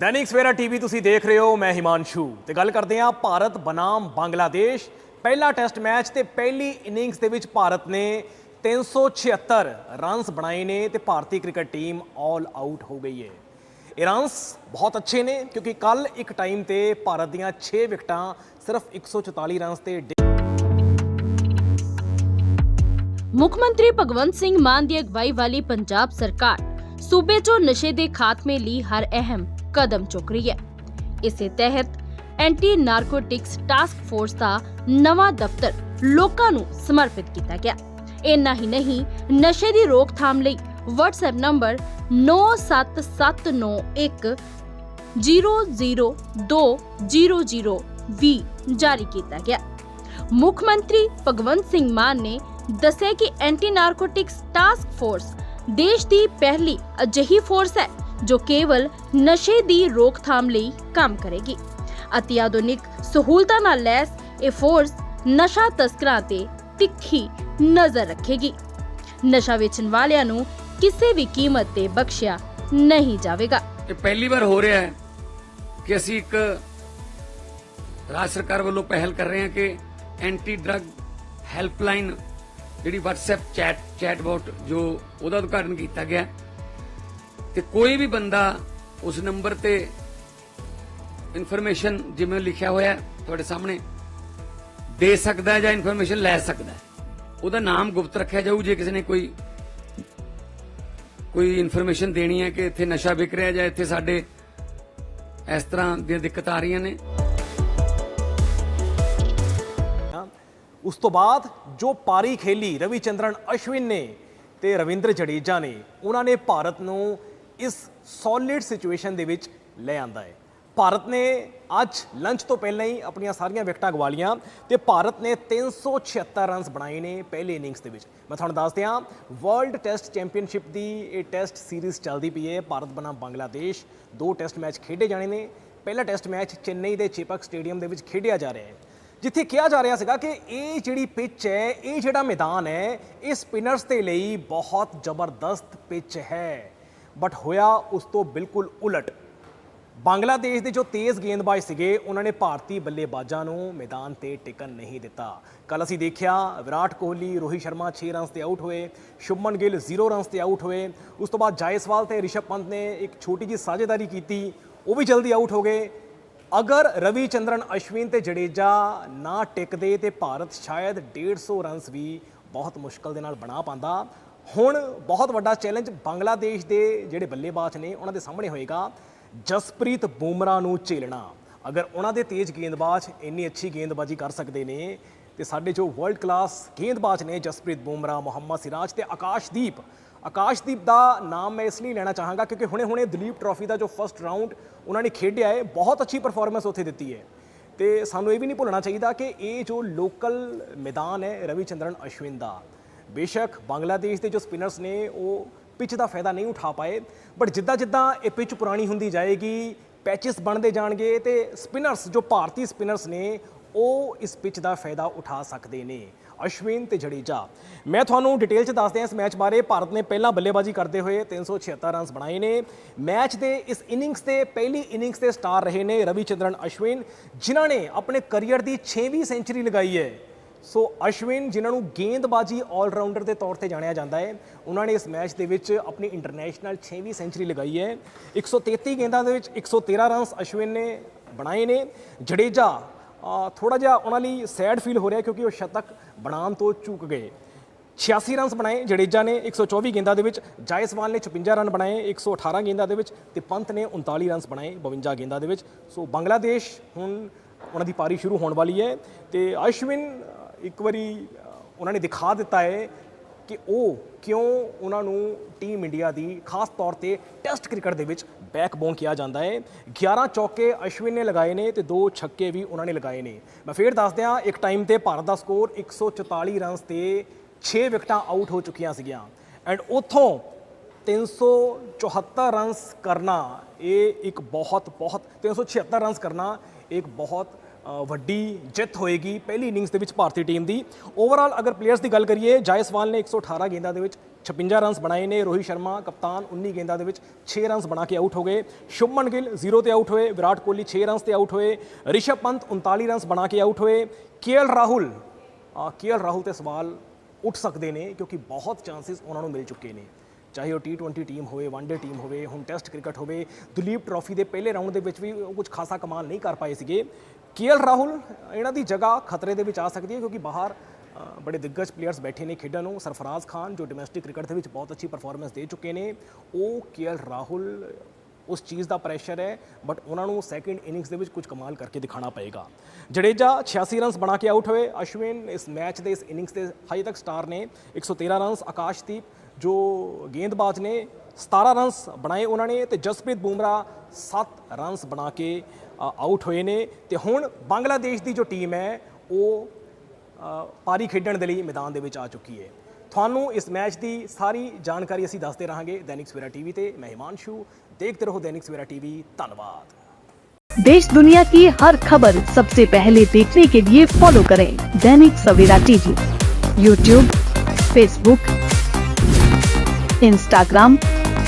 Dainik Savera TV ਤੁਸੀਂ ਦੇਖ ਰਹੇ ਹੋ, ਮੈਂ ਹਿਮਾਂਸ਼ੂ। ਤੇ ਗੱਲ ਕਰਦੇ ਹਾਂ ਭਾਰਤ ਬਨਾਮ ਬੰਗਲਾਦੇਸ਼। ਪਹਿਲਾ ਟੈਸਟ ਮੈਚ ਤੇ ਪਹਿਲੀ ਇਨਿੰਗਸ ਦੇ ਵਿੱਚ ਭਾਰਤ ਨੇ 376 ਰਨਸ ਬਣਾਏ ਨੇ ਤੇ ਭਾਰਤੀ ਕ੍ਰਿਕਟ ਟੀਮ ਆਲ ਆਊਟ ਹੋ ਗਈ ਹੈ। ਇਹ ਰਨਸ ਬਹੁਤ ਅੱਛੇ ਨੇ, ਕਿਉਂਕਿ ਕੱਲ ਇੱਕ ਟਾਈਮ ਤੇ ਭਾਰਤ ਦੀਆਂ 6 ਵਿਕਟਾਂ ਸਿਰਫ 144 ਰਨਸ ਤੇ ਮੁੱਖ ਮੰਤਰੀ ਭਗਵੰਤ ਸਿੰਘ ਮਾਨ ਦੀ ਅਗਵਾਈ ਵਾਲੀ ਪੰਜਾਬ ਸਰਕਾਰ ਸੂਬੇ 'ਚੋਂ ਨਸ਼ੇ ਦੇ ਖਾਤਮੇ ਲਈ ਹਰ ਅਹਿਮ। ਕਦਮ ਚੁੱਕ ਰਹੀ ਹੈ। ਇਸੇ ਤਹਿਤ ਐਂਟੀ ਨਾਰਕੋਟਿਕਸ ਟਾਸਕ ਫੋਰਸ ਦਾ ਨਵਾਂ ਦਫ਼ਤਰ ਲੋਕਾਂ ਨੂੰ ਸਮਰਪਿਤ ਕੀਤਾ ਗਿਆ। ਇੰਨਾ ਹੀ ਨਹੀਂ, ਨਸ਼ੇ ਦੀ ਰੋਕਥਾਮ ਲਈ WhatsApp ਨੰਬਰ 97791 00200 ਵੀ ਜਾਰੀ ਕੀਤਾ ਗਿਆ। ਮੁੱਖ ਮੰਤਰੀ ਭਗਵੰਤ ਸਿੰਘ ਮਾਨ ਨੇ ਦੱਸਿਆ ਕਿ ਐਂਟੀ ਨਾਰਕੋਟਿਕਸ ਟਾਸਕ ਫੋਰਸ ਦੇਸ਼ ਦੀ ਪਹਿਲੀ ਅਜਿਹੀ ਫੋਰਸ ਹੈ ਜੋ ਕੇਵਲ ਨਸ਼ੇ ਦੀ ਰੋਕਥਾਮ ਲਈ ਕੰਮ ਕਰੇਗੀ। ਅਤੀ ਆਧੁਨਿਕ ਸਹੂਲਤਾਂ ਨਾਲ ਲੈਸ, ਇਹ ਫੋਰਸ ਨਸ਼ਾ ਤਸਕਰਾਂ ਤੇ ਤਿੱਖੀ ਨਜ਼ਰ ਰੱਖੇਗੀ। ਨਸ਼ਾ ਵੇਚਣ ਵਾਲਿਆਂ ਨੂੰ ਕਿਸੇ ਵੀ ਕੀਮਤ ਤੇ ਬਖਸ਼ਿਆ ਨਹੀਂ ਜਾਵੇਗਾ। ਇਹ ਪਹਿਲੀ ਵਾਰ ਹੋ ਰਿਹਾ ਹੈ ਕਿ ਅਸੀਂ ਇੱਕ ਰਾਜ ਸਰਕਾਰ ਵੱਲੋਂ ਪਹਿਲ ਕਰ ਰਹੇ ਹਾਂ ਕਿ ਐਂਟੀ ਡਰੱਗ ਹੈਲਪਲਾਈਨ ਜਿਹੜੀ WhatsApp ਚੈਟ ਚੈਟਬੋਟ ਜੋ ਉਹਦਾ ਉਦਘਾਟਨ ਕੀਤਾ ਗਿਆ ਤੇ ਕੋਈ ਵੀ ਬੰਦਾ ਉਸ ਨੰਬਰ ਤੇ ਇਨਫੋਰਮੇਸ਼ਨ ਜਿਵੇਂ ਲਿਖਿਆ ਹੋਇਆ ਤੁਹਾਡੇ ਸਾਹਮਣੇ ਦੇ ਸਕਦਾ ਹੈ ਜਾਂ ਇਨਫੋਰਮੇਸ਼ਨ ਲੈ ਸਕਦਾ ਹੈ। ਉਹਦਾ ਨਾਮ ਗੁਪਤ ਰੱਖਿਆ ਜਾਊ ਜੇ ਕਿਸੇ ਨੇ ਕੋਈ ਕੋਈ ਇਨਫੋਰਮੇਸ਼ਨ ਦੇਣੀ ਹੈ ਕਿ ਇੱਥੇ ਨਸ਼ਾ ਵਿਕ ਰਿਹਾ ਜਾਂ ਇੱਥੇ ਸਾਡੇ ਇਸ ਤਰ੍ਹਾਂ ਦੀਆਂ ਦਿੱਕਤਾਂ ਆ ਰਹੀਆਂ ਨੇ। ਉਸ ਤੋਂ ਬਾਅਦ ਜੋ ਪਾਰੀ ਖੇਲੀ ਰਵੀ ਚੰਦਰਨ ਅਸ਼ਵਿਨ ਨੇ ਤੇ ਰਵਿੰਦਰ ਜਡੇਜਾ ਨੇ, ਉਹਨਾਂ ਨੇ ਭਾਰਤ ਨੂੰ ਇਸ ਸੋਲਿਡ ਸਿਚੁਏਸ਼ਨ ਦੇ ਵਿੱਚ ਲੈ ਆਂਦਾ ਹੈ। ਭਾਰਤ ਨੇ ਅੱਜ ਲੰਚ ਤੋਂ ਪਹਿਲਾਂ ਹੀ ਆਪਣੀਆਂ ਸਾਰੀਆਂ ਵਿਕਟਾਂ ਗਵਾ ਲੀਆਂ ਤੇ ਭਾਰਤ ਨੇ 376 ਰਨਸ ਬਣਾਏ ਨੇ ਪਹਿਲੇ ਇਨਿੰਗਸ ਦੇ ਵਿੱਚ। ਮੈਂ ਤੁਹਾਨੂੰ ਦੱਸ ਦਿਆਂ ਵਰਲਡ ਟੈਸਟ ਚੈਂਪੀਅਨਸ਼ਿਪ ਦੀ ਇਹ ਟੈਸਟ ਸੀਰੀਜ਼ ਚੱਲਦੀ ਪਈ ਹੈ। ਭਾਰਤ ਬਨਾਮ ਬੰਗਲਾਦੇਸ਼, ਦੋ ਟੈਸਟ ਮੈਚ ਖੇਡੇ ਜਾਣੇ ਨੇ। ਪਹਿਲਾ ਟੈਸਟ ਮੈਚ ਚੇਨਈ ਦੇ ਚੇਪਕ ਸਟੇਡੀਅਮ ਦੇ ਵਿੱਚ ਖੇਡਿਆ ਜਾ ਰਿਹਾ ਹੈ। ਜਿੱਥੇ ਕਿਹਾ ਜਾ ਰਿਹਾ ਸੀਗਾ ਕਿ ਇਹ ਜਿਹੜੀ ਪਿੱਚ ਹੈ, ਇਹ ਜਿਹੜਾ ਮੈਦਾਨ ਹੈ, ਇਹ ਸਪਿਨਰਸ ਦੇ ਲਈ ਬਹੁਤ ਜ਼ਬਰਦਸਤ ਪਿੱਚ ਹੈ। ਬਟ ਹੋਇਆ ਉਸ ਤੋਂ ਬਿਲਕੁਲ ਉਲਟ। ਬੰਗਲਾਦੇਸ਼ ਦੇ ਜੋ ਤੇਜ਼ ਗੇਂਦਬਾਜ਼ ਸੀਗੇ, ਉਹਨਾਂ ਨੇ ਭਾਰਤੀ ਬੱਲੇਬਾਜ਼ਾਂ ਨੂੰ ਮੈਦਾਨ ਤੇ ਟਿਕਣ ਨਹੀਂ ਦਿੱਤਾ। ਕੱਲ ਅਸੀਂ ਦੇਖਿਆ, ਵਿਰਾਟ ਕੋਹਲੀ, ਰੋਹਿਤ ਸ਼ਰਮਾ 6 ਰਨਸ ਤੇ ਆਊਟ ਹੋਏ, ਸ਼ੁਭਮਨ ਗਿੱਲ 0 ਰਨਸ ਤੇ ਆਊਟ ਹੋਏ। ਉਸ ਤੋਂ ਬਾਅਦ ਜਾਇਸਵਾਲ ਤੇ ਰਿਸ਼ਭ ਪੰਤ ਨੇ ਇੱਕ ਛੋਟੀ ਜਿਹੀ ਸਾਝੇਦਾਰੀ ਕੀਤੀ, ਉਹ ਵੀ ਜਲਦੀ ਆਊਟ ਹੋ ਗਏ। ਅਗਰ ਰਵੀ ਚੰਦਰਨ, ਅਸ਼ਵਿਨ ਤੇ ਜਡੇਜਾ ਨਾ ਟਿਕਦੇ ਤੇ ਭਾਰਤ ਸ਼ਾਇਦ 150 ਰਨਸ ਵੀ ਬਹੁਤ ਮੁਸ਼ਕਲ ਦੇ ਨਾਲ ਬਣਾ ਪਾਉਂਦਾ। ਹੁਣ ਬਹੁਤ ਵੱਡਾ ਚੈਲੰਜ ਬੰਗਲਾਦੇਸ਼ ਦੇ ਜਿਹੜੇ ਬੱਲੇਬਾਜ਼ ਨੇ, ਉਹਨਾਂ ਦੇ ਸਾਹਮਣੇ ਹੋਏਗਾ ਜਸਪ੍ਰੀਤ ਬੂਮਰਾ ਨੂੰ ਝੇਲਣਾ। ਅਗਰ ਉਹਨਾਂ ਦੇ ਤੇਜ਼ ਗੇਂਦਬਾਜ਼ ਇੰਨੀ ਅੱਛੀ ਗੇਂਦਬਾਜ਼ੀ ਕਰ ਸਕਦੇ ਨੇ, ਤੇ ਸਾਡੇ ਜੋ ਵਰਲਡ ਕਲਾਸ ਗੇਂਦਬਾਜ਼ ਨੇ ਜਸਪ੍ਰੀਤ ਬੂਮਰਾ ਮੁਹੰਮਦ ਸਿਰਾਜ ਤੇ ਆਕਾਸ਼ਦੀਪ ਆਕਾਸ਼ਦੀਪ ਦਾ ਨਾਮ ਮੈਂ ਇਸ ਲਈ ਲੈਣਾ ਚਾਹਾਂਗਾ ਕਿਉਂਕਿ ਹੁਣੇ-ਹੁਣੇ ਦਲੀਪ ਟਰਾਫੀ ਦਾ ਜੋ ਫਰਸਟ ਰਾਊਂਡ ਉਹਨਾਂ ਨੇ ਖੇਡਿਆ ਹੈ, ਬਹੁਤ ਅੱਛੀ ਪਰਫਾਰਮੈਂਸ ਉੱਥੇ ਦਿੱਤੀ ਹੈ। ਤੇ ਸਾਨੂੰ ਇਹ ਵੀ ਨਹੀਂ ਭੁੱਲਣਾ ਚਾਹੀਦਾ ਕਿ ਇਹ ਜੋ ਲੋਕਲ ਮੈਦਾਨ ਹੈ ਰਵੀਚੰਦਰਨ ਅਸ਼ਵਿਨ ਦਾ ਬੇਸ਼ੱਕ ਬੰਗਲਾਦੇਸ਼ ਦੇ ਜੋ ਸਪਿਨਰਸ ਨੇ, ਉਹ ਪਿਚ ਦਾ ਫਾਇਦਾ ਨਹੀਂ ਉਠਾ ਪਾਏ। ਬਟ ਜਿੱਦਾਂ ਜਿੱਦਾਂ ਇਹ ਪਿਚ ਪੁਰਾਣੀ ਹੁੰਦੀ ਜਾਏਗੀ, ਪੈਚਸ ਬਣਦੇ ਜਾਣਗੇ ਤੇ ਸਪਿਨਰਸ, ਜੋ ਭਾਰਤੀ ਸਪਿਨਰਸ ਨੇ, ਉਹ ਇਸ ਪਿਚ ਦਾ ਫਾਇਦਾ ਉਠਾ ਸਕਦੇ ਨੇ। ਅਸ਼ਵਿਨ ਤੇ ਜਡੇਜਾ। ਮੈਂ ਤੁਹਾਨੂੰ ਡਿਟੇਲ ਚ ਦੱਸਦੇ ਹਾਂ ਇਸ ਮੈਚ ਬਾਰੇ। ਭਾਰਤ ਨੇ ਪਹਿਲਾਂ ਬੱਲੇਬਾਜ਼ੀ ਕਰਦੇ ਹੋਏ 376 ਰਨਸ ਬਣਾਏ ਨੇ। ਮੈਚ ਦੇ ਇਸ ਇਨਿੰਗਸ ਦੇ ਪਹਿਲੀ ਇਨਿੰਗਸ ਦੇ ਸਟਾਰ ਰਹੇ ਨੇ ਰਵੀ ਚੰਦਰਨ, ਅਸ਼ਵਿਨ, ਜਿਨ੍ਹਾਂ ਨੇ ਆਪਣੇ ਕੈਰੀਅਰ ਦੀ 6ਵੀਂ ਸੈਂਚਰੀ ਲਗਾਈ ਹੈ। ਸੋ ਅਸ਼ਵਿਨ, ਜਿਨ੍ਹਾਂ ਨੂੰ ਗੇਂਦਬਾਜ਼ੀ ਆਲਰਾਊਂਡਰ ਦੇ ਤੌਰ ਤੇ ਜਾਣਿਆ ਜਾਂਦਾ ਹੈ, ਉਹਨਾਂ ਨੇ ਇਸ ਮੈਚ ਦੇ ਵਿੱਚ ਆਪਣੀ ਇੰਟਰਨੈਸ਼ਨਲ 6ਵੀਂ ਸੈਂਚਰੀ ਲਗਾਈ ਹੈ। 133 ਗੇਂਦਾਂ ਦੇ ਵਿੱਚ 113 ਰਨਸ ਅਸ਼ਵਿਨ ਨੇ ਬਣਾਏ ਨੇ। ਜਡੇਜਾ ਥੋੜਾ ਜਿਹਾ ਉਹਨਾਂ ਲਈ ਸੈਡ ਫੀਲ ਹੋ ਰਿਹਾ ਕਿਉਂਕਿ ਉਹ ਸ਼ਤਕ ਬਣਾਉਣ ਤੋਂ ਚੂਕ ਗਏ। 86 ਰਨਸ ਬਣਾਏ ਜਡੇਜਾ ਨੇ 124 ਗੇਂਦਾਂ ਦੇ ਵਿੱਚ ਜਾਇਸਵਾਲ ਨੇ 56 ਰਨ ਬਣਾਏ 118 ਗੇਂਦਾਂ ਦੇ ਵਿੱਚ ਤੇ ਪੰਤ ਨੇ 39 ਰਨਸ ਬਣਾਏ 52 ਗੇਂਦਾਂ ਦੇ ਵਿੱਚ। ਸੋ ਬੰਗਲਾਦੇਸ਼ ਹੁਣ ਉਹਨਾਂ ਦੀ ਪਾਰੀ ਸ਼ੁਰੂ ਹੋਣ ਵਾਲੀ ਹੈ ਤੇ ਅਸ਼ਵਿਨ ਇੱਕ ਵਾਰੀ ਉਹਨਾਂ ਨੇ ਦਿਖਾ ਦਿੱਤਾ ਹੈ ਕਿ ਉਹ ਕਿਉਂ ਉਹਨਾਂ ਨੂੰ ਟੀਮ ਇੰਡੀਆ ਦੀ ਖਾਸ ਤੌਰ ਤੇ ਟੈਸਟ ਕ੍ਰਿਕਟ ਦੇ ਵਿੱਚ ਬੈਕਬੋਨ ਕਿਹਾ ਜਾਂਦਾ ਹੈ। 11 ਚੌਕੇ ਅਸ਼ਵਿਨ ਨੇ ਲਗਾਏ ਨੇ ਤੇ ਦੋ ਛੱਕੇ ਵੀ ਉਹਨਾਂ ਨੇ ਲਗਾਏ ਨੇ। ਮੈਂ ਫੇਰ ਦੱਸ ਦਿਆਂ ਇੱਕ ਟਾਈਮ ਤੇ ਭਾਰਤ ਦਾ ਸਕੋਰ 144 ਰਨਸ ਤੇ 6 ਵਿਕਟਾਂ ਆਊਟ ਹੋ ਚੁੱਕੀਆਂ ਸੀਗੀਆਂ। ਐਂਡ ਉਥੋਂ 374 ਰਨਸ ਕਰਨਾ, ਇਹ ਇੱਕ ਬਹੁਤ ਬਹੁਤ 376 ਰਨਸ ਕਰਨਾ ਇੱਕ ਬਹੁਤ ਵੱਡੀ ਜਿੱਤ ਹੋਏਗੀ ਪਹਿਲੀ ਇਨਿੰਗਸ ਦੇ ਵਿੱਚ ਭਾਰਤੀ ਟੀਮ ਦੀ। ਓਵਰਆਲ ਅਗਰ ਪਲੇਅਰਸ ਦੀ ਗੱਲ ਕਰੀਏ, ਜਾਇਸਵਾਲ ਨੇ 118 ਗੇਂਦਾਂ ਦੇ ਵਿੱਚ 56 ਰਨਸ ਬਣਾਏ ਨੇ। ਰੋਹਿਤ ਸ਼ਰਮਾ, ਕਪਤਾਨ 19 ਗੇਂਦਾਂ ਦੇ ਵਿੱਚ 6 ਰਨਸ ਬਣਾ ਕੇ ਆਊਟ ਹੋ ਗਏ। ਸ਼ੁਭਮਨ ਗਿੱਲ 0 ਤੇ ਆਊਟ ਹੋਏ, ਵਿਰਾਟ ਕੋਹਲੀ 6 ਰਨਸ ਤੇ ਆਊਟ ਹੋਏ। ਰਿਸ਼ਭ ਪੰਤ 39 ਰਨਸ ਬਣਾ ਕੇ ਆਊਟ ਹੋਏ। ਕੇਐਲ ਰਾਹੁਲ ਕੇਐਲ ਰਾਹੁਲ ਤੇ ਸਵਾਲ ਉੱਠ ਸਕਦੇ ਨੇ ਕਿਉਂਕਿ ਬਹੁਤ ਚਾਂਸਸ ਉਹਨਾਂ ਨੂੰ ਮਿਲ ਚੁੱਕੇ ਨੇ। ਚਾਹੇ ਉਹ T20 ਟੀਮ ਹੋਵੇ ਵਨਡੇ ਟੀਮ ਹੋਵੇ, ਹੁਣ ਟੈਸਟ ਕ੍ਰਿਕਟ ਹੋਵੇ, ਦੁਲੀਪ ਟਰਾਫੀ ਦੇ ਪਹਿਲੇ ਰਾਊਂਡ ਦੇ ਵਿੱਚ ਵੀ ਉਹ ਕੁਝ ਖਾਸਾ ਕਮਾਲ ਨਹੀਂ ਕਰ ਪਾਏ ਸੀਗੇ। ਕੇਐਲ ਰਾਹੁਲ, ਇਹਨਾਂ ਦੀ ਜਗ੍ਹਾ ਖਤਰੇ ਦੇ ਵਿੱਚ ਆ ਸਕਦੀ ਹੈ ਕਿਉਂਕਿ ਬਾਹਰ ਬੜੇ ਦਿੱਗਜ ਪਲੇਅਰਸ ਬੈਠੇ ਨੇ ਖੇਡਣ ਨੂੰ। ਸਰਫਰਾਜ਼ ਖਾਨ, ਜੋ ਡੋਮੈਸਟਿਕ ਕ੍ਰਿਕਟ ਦੇ ਵਿੱਚ ਬਹੁਤ ਅੱਛੀ ਪਰਫਾਰਮੈਂਸ ਦੇ ਚੁੱਕੇ ਨੇ, ਉਹ ਕੇਐਲ ਰਾਹੁਲ, ਉਸ ਚੀਜ਼ ਦਾ ਪ੍ਰੈਸ਼ਰ ਹੈ ਬਟ ਉਹਨਾਂ ਨੂੰ ਸੈਕਿੰਡ ਇਨਿੰਗਸ ਦੇ ਵਿੱਚ ਕੁਝ ਕਮਾਲ ਕਰਕੇ ਦਿਖਾਣਾ ਪਏਗਾ। ਜਡੇਜਾ 86 ਰਨਸ ਬਣਾ ਕੇ ਆਊਟ ਹੋਏ। ਅਸ਼ਵਿਨ ਇਸ ਮੈਚ ਦੇ, ਇਸ ਇਨਿੰਗਸ ਦੇ ਹਜੇ ਤੱਕ ਸਟਾਰ ਨੇ। 113 ਰਨਸ ਆਕਾਸ਼ਦੀਪ, ਜੋ ਗੇਂਦਬਾਜ਼ ਨੇ 17 ਰਨਸ ਬਣਾਏ ਉਹਨਾਂ ਨੇ ਤੇ ਜਸਪ੍ਰੀਤ ਬੂਮਰਾ 7 ਰਨਸ ਬਣਾ ਕੇ ਆਊਟ ਹੋਏ ਨੇ ਤੇ ਹੁਣ ਬੰਗਲਾਦੇਸ਼ ਦੀ ਜੋ ਟੀਮ ਹੈ ਉਹ ਅ, ਪਾਰੀ ਖੇਡਣ ਦੇ ਲਈ ਮੈਦਾਨ ਦੇ ਵਿੱਚ ਆ ਚੁੱਕੀ ਹੈ ਤੁਹਾਨੂੰ ਇਸ ਮੈਚ ਦੀ ਸਾਰੀ ਜਾਣਕਾਰੀ ਅਸੀਂ ਦੱਸਦੇ ਰਹਾਂਗੇ ਦੈਨਿਕ ਸਵੇਰਾ ਟੀਵੀ ਤੇ ਮੈਂ ਹਿਮਾਂਸ਼ੂ ਦੇਖਦੇ ਰਹੋ ਦੈਨਿਕ ਸਵੇਰਾ ਟੀਵੀ ਧੰਨਵਾਦ देश दुनिया की हर खबर सबसे पहले देखने के लिए फॉलो करें Dainik Savera TV YouTube Facebook Instagram